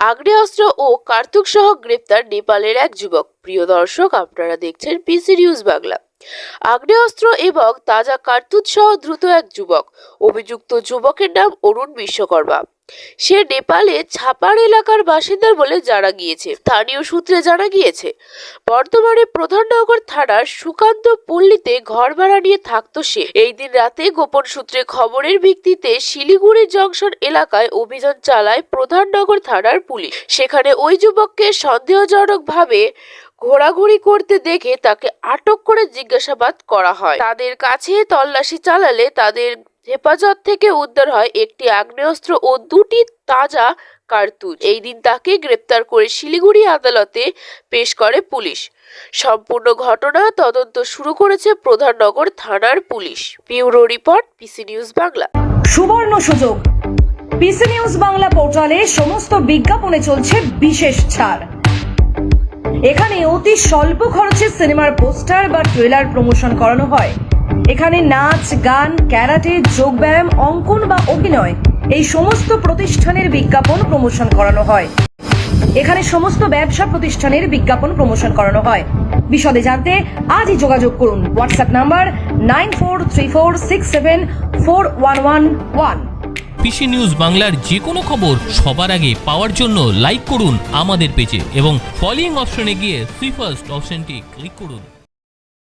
আগ্নেয়াস্ত্র ও কার্তুক সহ গ্রেপ্তার নেপালের এক যুবক। প্রিয় দর্শক, আপনারা দেখছেন পিসি নিউজ বাংলা। আগ্নেয়াস্ত্র এবং তাজা কার্তুজ সহ দ্রুত এক যুবক। অভিযুক্ত যুবকের নাম অরুণ বিশ্বকর্মা। সে নেপালে ছাপার এলাকার বাসিন্দার বলে জানা গিয়েছে। স্থানীয় সূত্রে জানা গিয়েছে, বর্তমানে প্রধাননগর থানার সুকান্ত পল্লীতে ঘর ভাড়া নিয়ে থাকতো সে। এই দিন রাতে গোপন সূত্রে খবরের ভিত্তিতে শিলিগুড়ি জংশন এলাকায় অভিযান চালায় প্রধাননগর থানার পুলিশ। সেখানে ওই যুবককে সন্দেহজনকভাবে ঘোরাঘুরি করতে দেখে তাকে আটক করে জিজ্ঞাসাবাদ করা হয়। তাদের কাছে তল্লাশি চালালে তাদের হেফাজত থেকে উদ্ধার হয় একটি আগ্নেয়াস্ত্র ও দুটি তাজা কার্তুজ। এই দিন তাকে গ্রেপ্তার করে শিলিগুড়ি আদালতে পেশ করে পুলিশ। সম্পূর্ণ ঘটনা তদন্ত শুরু করেছে প্রধাননগর থানার police. Bureau report, PC news Bangla. সুবর্ণ সুযোগ। পিসি নিউজ বাংলা পোর্টালে সমস্ত বিজ্ঞাপনে চলছে বিশেষ ছাড়। এখানে অতি স্বল্প খরচে সিনেমার পোস্টার বা ট্রেলার প্রমোশন করানো হয়। এখানে নাচ, গান, ক্যারাটে, যোগব্যায়াম, অঙ্কন বা অভিনয় এই সমস্ত প্রতিষ্ঠানের বিজ্ঞাপন প্রমোশন করানো হয়। এখানে সমস্ত ব্যবসা প্রতিষ্ঠানের বিজ্ঞাপন প্রমোশন করানো হয়। বিশদে জানতে আজই যোগাযোগ করুন। WhatsApp number nine four three four six seven four one one one. PC news বাংলার যে কোনো খবর সবার আগে পাওয়ার জন্য লাইক করুন আমাদের পেজে এবং ফলোয়িং অপশনে গিয়ে সুইফার্স্ট অপশনটি ক্লিক করুন।